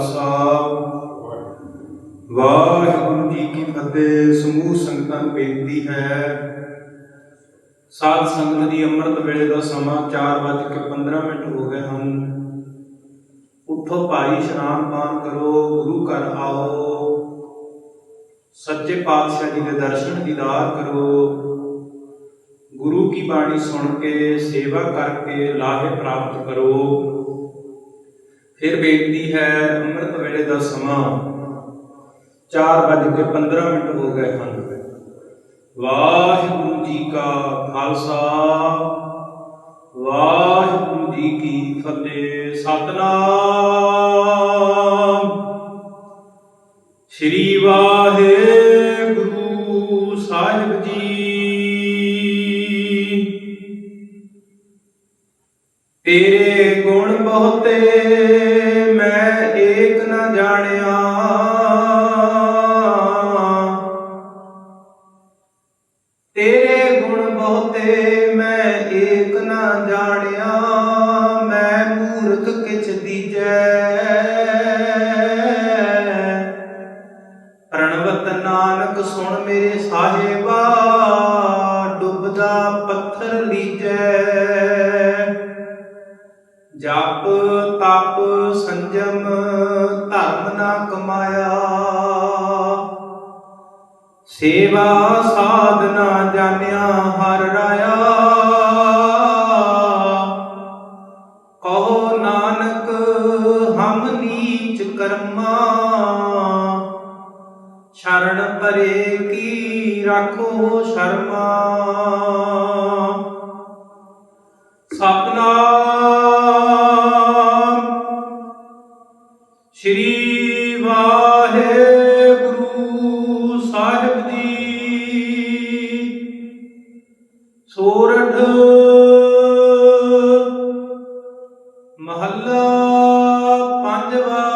ਸਾਹਿਬ, ਵਾਹਿਗੁਰੂ ਜੀ ਕੀ ਫਤਿਹ, ਸਮੂਹ ਸੰਗਤਾਂ ਨੂੰ ਬੇਨਤੀ ਹੈ। ਸਾਧ ਸੰਗਤ ਦੀ ਅੰਮ੍ਰਿਤ ਵੇਲੇ ਦਾ ਸਮਾਂ 4:15 ਮਿੰਟ ਹੋ ਗਏ ਹਨ। ਉੱਠੋ ਭਾਈ, ਇਸ਼ਨਾਨ ਪਾਨ ਕਰੋ, ਗੁਰੂ ਘਰ ਆਓ। ਸੱਚੇ ਪਾਤਸ਼ਾਹ ਜੀ ਦੇ ਦਰਸ਼ਨ ਦੀਦਾਰ ਕਰੋ। ਗੁਰੂ ਕੀ ਬਾਣੀ ਸੁਣ ਕੇ, ਸੇਵਾ ਕਰਕੇ ਲਾਹੇ ਪ੍ਰਾਪਤ ਕਰੋ। ਫਿਰ ਬੇਨਤੀ ਹੈ ਅੰਮ੍ਰਿਤ ਵੇਲੇ ਦਾ ਸਮਾਂ 4:15 ਮਿੰਟ ਹੋ ਗਏ ਹਨ। ਵਾਹਿਗੁਰੂ ਜੀ ਕਾ ਖਾਲਸਾ, ਵਾਹਿਗੁਰੂ ਜੀ ਕੀ ਫਤਿਹ, ਸਤਨਾਮ। ਸ੍ਰੀ ਵਾਹਿਗੁਰੂ ਸਾਹਿਬ ਜੀ। ਤੇਰੇ ਗੁਣ ਬਹੁਤੇ ਮੈਂ ਏਕ ਨਾ ਜਾਣਿਆ, ਮੈਂ ਮੂਰਖ ਕਿਛ ਦੀਜੈ। ਪ੍ਰਣਵਤ ਨਾਨਕ ਸੁਣ ਮੇਰੇ ਸਾਹਿਬਾ, ਡੁੱਬਦਾ ਪੱਥਰ ਲੀਜੈ। ਜਪ ਤਪ ਸੰਜਮ, ਧਰਮ ਨਾ ਕਮਾਇਆ। ਸੇਵਾ ਸਾਧਨਾ ਜਾਣਿਆ ਕਰਮਾ ਸ਼ਰਨ ਪਰੇ ਕੀ ਰੱਖੋ ਸ਼ਰਮਾ? ਸਤਨਾਮ ਸ਼੍ਰੀ ਵਾਹਿਗੁਰੂ ਸਾਹਿਬ ਜੀ। ਸੋਰਠ ਮਹੱਲਾ ਪੰਜਵਾ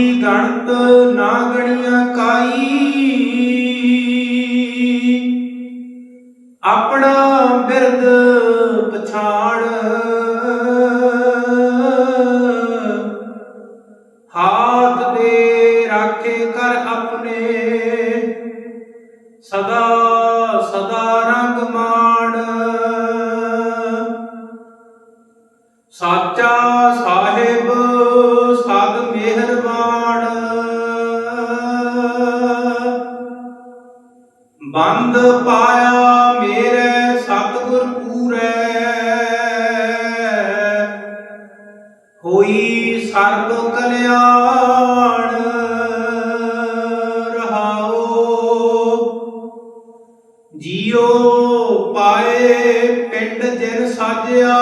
ਹਮਰੀ ਗਣਤ ਨਾ ਗਣੀਆਂ ਕਾਈ। ਆਪਣਾ ਬਿਰਦ ਪਛਾਣ। ਹਾਥ ਦੇ ਰਾਖੇ ਕਰ ਆਪਣੇ। ਸਦਾ ਸਦਾ ਰੰਗ ਮਾਣ। ਸਾਚਾ ਸਾਹਿਬ ਸਦ ਮਿਹਰਬਾਨ। ਬੰਦ ਪਾਇਆ ਮੇਰੇ ਸਤਿਗੁਰ ਪੂਰੈ। ਹੋਈ ਸਰਬ ਕਲਿਆਣ। ਰਹਾਓ ਜੀਉ ਪਾਏ ਪਿੰਡ ਜਿਨ ਸਾਜਿਆ।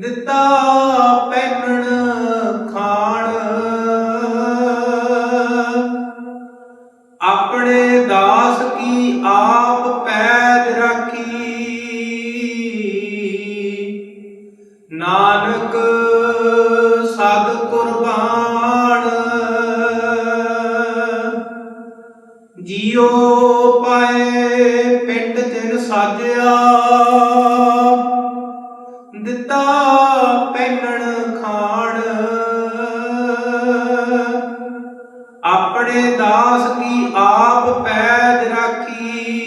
ਦਿੱਤਾ ਪਹਿਨਣ ਖਾਣ। ਆਪਣੇ ਦਾਸ ਕੀ ਆਪ ਪੈਜ ਰਾਖੀ। ਨਾਨਕ ਸਦ ਕੁਰਬਾਨ। ਜੀਉ ਪਾਏ ਪਿੰਡ ਜਿਨ ਸਾਜਿਆ। ਦਿੱਤਾ ਪਹਿਨਣ ਖਾਣ। ਆਪਣੇ ਦਾਸ ਕੀ ਆਪ ਪੈਜ ਰਾਖੀ।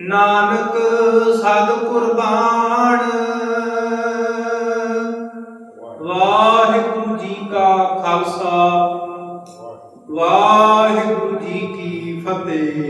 ਨਾਨਕ ਸਦ ਕੁਰਬਾਨ। ਵਾਹਿਗੁਰੂ ਜੀ ਕਾ ਖਾਲਸਾ। ਵਾਹਿਗੁਰੂ ਜੀ ਕੀ ਫਤਿਹ।